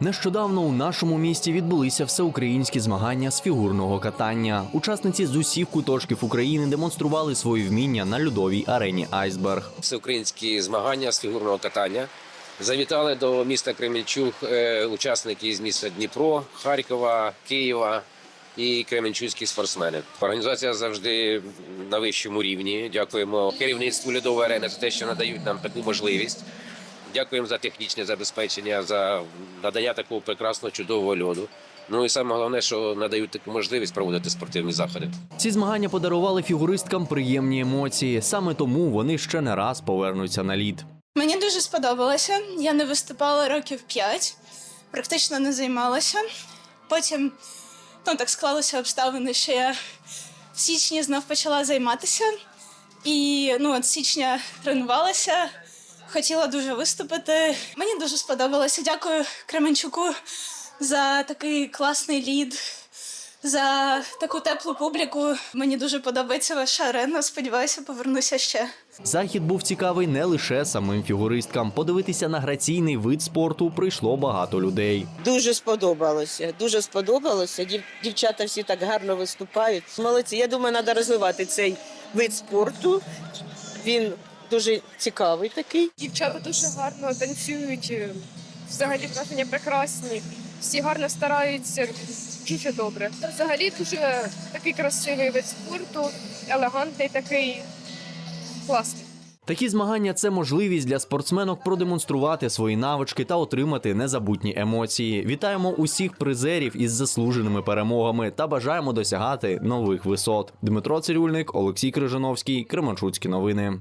Нещодавно у нашому місті відбулися всеукраїнські змагання з фігурного катання. Учасниці з усіх куточків України демонстрували свої вміння на льодовій арені Айсберг. всеукраїнські змагання з фігурного катання. Завітали до міста Кременчуг е, учасники з міста Дніпро, Харкова, Києва і кременчуцькі спортсмени. Організація завжди на вищому рівні. Дякуємо керівництву льодової арени за те, що надають нам таку можливість. Дякуємо за технічне забезпечення, за надання такого прекрасного чудового льоду. Ну і саме головне, що надають таку можливість проводити спортивні заходи. Ці змагання подарували фігуристкам приємні емоції. Саме тому вони ще не раз повернуться на лід. Мені дуже сподобалося. Я не виступала років 5, практично не займалася. Потім ну, так склалися обставини, що я в січні знов почала займатися. І ну, от з січня тренувалася, хотіла дуже виступити. Мені дуже сподобалося. Дякую Кременчуку за такий класний лід, за таку теплу публіку. Мені дуже подобається ваша арена. Сподіваюся, повернуся ще. Захід був цікавий не лише самим фігуристкам. Подивитися на граційний вид спорту прийшло багато людей. Дуже сподобалося. Дуже сподобалося. Дів- Дівчата всі так гарно виступають. Молодці. Я думаю, треба розвивати цей вид спорту. Він дуже цікавий такий. Дівчата дуже гарно танцюють. е, Взагалі враження прекрасні. Всі гарно стараються. Дуже добре. Взагалі дуже такий красивий вид спорту, елегантний такий класний. Такі змагання це можливість для спортсменок продемонструвати свої навички та отримати незабутні емоції. Вітаємо усіх призерів із заслуженими перемогами та бажаємо досягати нових висот. Дмитро Цирюльник, Олексій Крижановський, Кременчуцькі новини.